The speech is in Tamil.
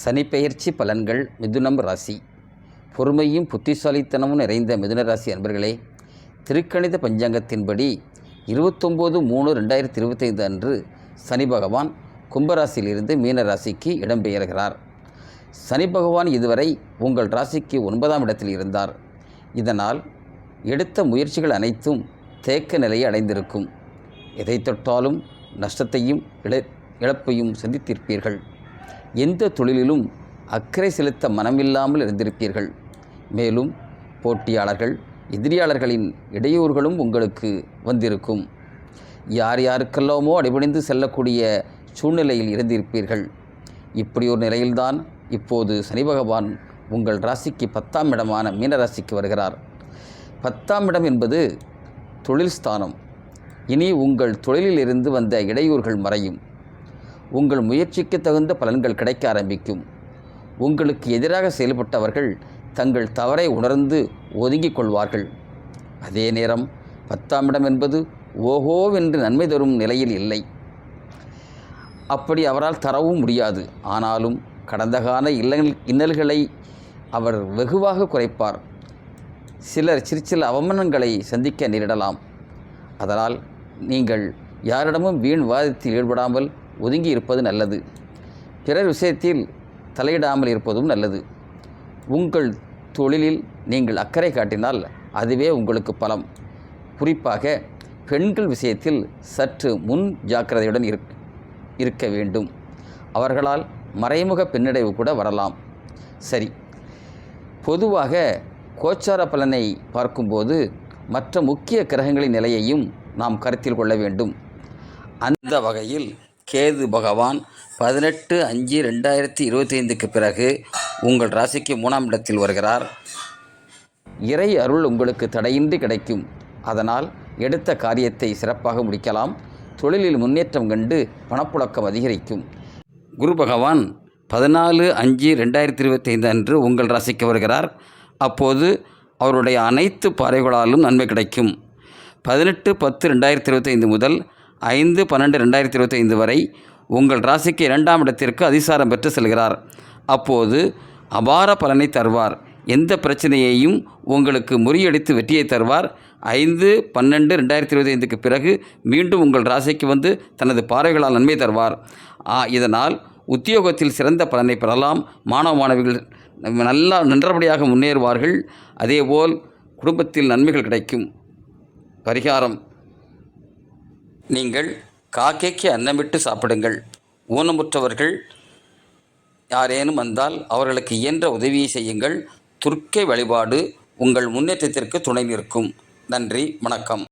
சனிப்பெயர்ச்சி பலன்கள் மிதுனம் ராசி. பொறுமையும் புத்திசாலித்தனமும் நிறைந்த மிதுன ராசி அன்பர்களே திருக்கணித பஞ்சாங்கத்தின்படி இருபத்தொம்போது மூணு ரெண்டாயிரத்தி இருபத்தைந்து அன்று சனி பகவான் கும்பராசியிலிருந்து மீன ராசிக்கு இடம்பெயர்கிறார். சனி பகவான் இதுவரை உங்கள் ராசிக்கு ஒன்பதாம் இடத்தில் இருந்தார். இதனால் எடுத்த முயற்சிகள் அனைத்தும் தேக்க நிலையை அடைந்திருக்கும். எதை தொட்டாலும் நஷ்டத்தையும் இழ இழப்பையும் சந்தித்திருப்பீர்கள். எந்த தொழிலிலும் அக்கறை செலுத்த மனமில்லாமல் இருந்திருப்பீர்கள். மேலும் போட்டியாளர்கள் எதிரியாளர்களின் இடையூறுகளும் உங்களுக்கு வந்திருக்கும். யார் யாருக்கெல்லாமோ அடிபணிந்து செல்லக்கூடிய சூழ்நிலையில் இருந்திருப்பீர்கள். இப்படி ஒரு நிலையில்தான் இப்போது சனி பகவான் உங்கள் ராசிக்கு பத்தாம் இடமான மீன ராசிக்கு வருகிறார். பத்தாம் இடம் என்பது தொழில் ஸ்தானம். இனி உங்கள் தொழிலில் இருந்து வந்த இடையூறுகள் மறையும். உங்கள் முயற்சிக்கு தகுந்த பலன்கள் கிடைக்க ஆரம்பிக்கும். உங்களுக்கு எதிராக செயல்பட்டவர்கள் தங்கள் தவறை உணர்ந்து ஒதுங்கிக் கொள்வார்கள். அதே நேரம் பத்தாம் இடம் என்பது ஓஹோவென்று நன்மை தரும் நிலையில் இல்லை. அப்படி அவரால் தரவும் முடியாது. ஆனாலும் கடந்த கால இல்ல இன்னல்களை அவர் வெகுவாக குறைப்பார். சிலர் சிற்சில அவமானங்களை சந்திக்க நேரிடலாம். அதனால் நீங்கள் யாரிடமும் வீண் வாதத்தில் ஈடுபடாமல் ஒதுங்கி இருப்பது நல்லது. பிறர் விஷயத்தில் தலையிடாமல் இருப்பதும் நல்லது. உங்கள் தொழிலில் நீங்கள் அக்கறை காட்டினால் அதுவே உங்களுக்கு பலம். குறிப்பாக பெண்கள் விஷயத்தில் சற்று முன் ஜாக்கிரதையுடன் இருக் இருக்க வேண்டும். அவர்களால் மறைமுக பின்னடைவு கூட வரலாம். சரி. பொதுவாக கோச்சார பலனை பார்க்கும்போது மற்ற முக்கிய கிரகங்களின் நிலையையும் நாம் கருத்தில் கொள்ள வேண்டும். அந்த வகையில் கேது பகவான் பதினெட்டு அஞ்சு ரெண்டாயிரத்தி இருபத்தைந்துக்கு பிறகு உங்கள் ராசிக்கு மூணாம் இடத்தில் வருகிறார். இறை அருள் உங்களுக்கு தடையின்றி கிடைக்கும். அதனால் எடுத்த காரியத்தை சிறப்பாக முடிக்கலாம். தொழிலில் முன்னேற்றம் கண்டு பணப்புழக்கம் அதிகரிக்கும். குரு பகவான் பதினாலு அஞ்சு ரெண்டாயிரத்தி இருபத்தைந்து அன்று உங்கள் ராசிக்கு வருகிறார். அப்போது அவருடைய அனைத்து பாறைகளாலும் நன்மை கிடைக்கும். பதினெட்டு பத்து ரெண்டாயிரத்தி இருபத்தைந்து முதல் ஐந்து பன்னெண்டு ரெண்டாயிரத்தி இருபத்தி ஐந்து வரை உங்கள் ராசிக்கு இரண்டாம் இடத்திற்கு அதிசாரம் பெற்று செல்கிறார். அப்போது அபார பலனை தருவார். எந்த பிரச்சனையையும் உங்களுக்கு முறியடித்து வெற்றியை தருவார். ஐந்து பன்னெண்டு ரெண்டாயிரத்தி இருபத்தைந்துக்கு பிறகு மீண்டும் உங்கள் ராசிக்கு வந்து தனது பார்வைகளால் நன்மை தருவார். இதனால் உத்தியோகத்தில் சிறந்த பலனை பெறலாம். மாணவ மாணவிகள் நல்லா நன்றபடியாக முன்னேறுவார்கள். அதேபோல் குடும்பத்தில் நன்மைகள் கிடைக்கும். பரிகாரம். நீங்கள் காக்கைக்கு அன்னமிட்டு சாப்பிடுங்கள். ஊனமுற்றவர்கள் யாரேனும் வந்தால் அவர்களுக்கு இயன்ற உதவியை செய்யுங்கள். துர்க்கை வழிபாடு உங்கள் முன்னேற்றத்திற்கு துணை நிற்கும் நன்றி வணக்கம்.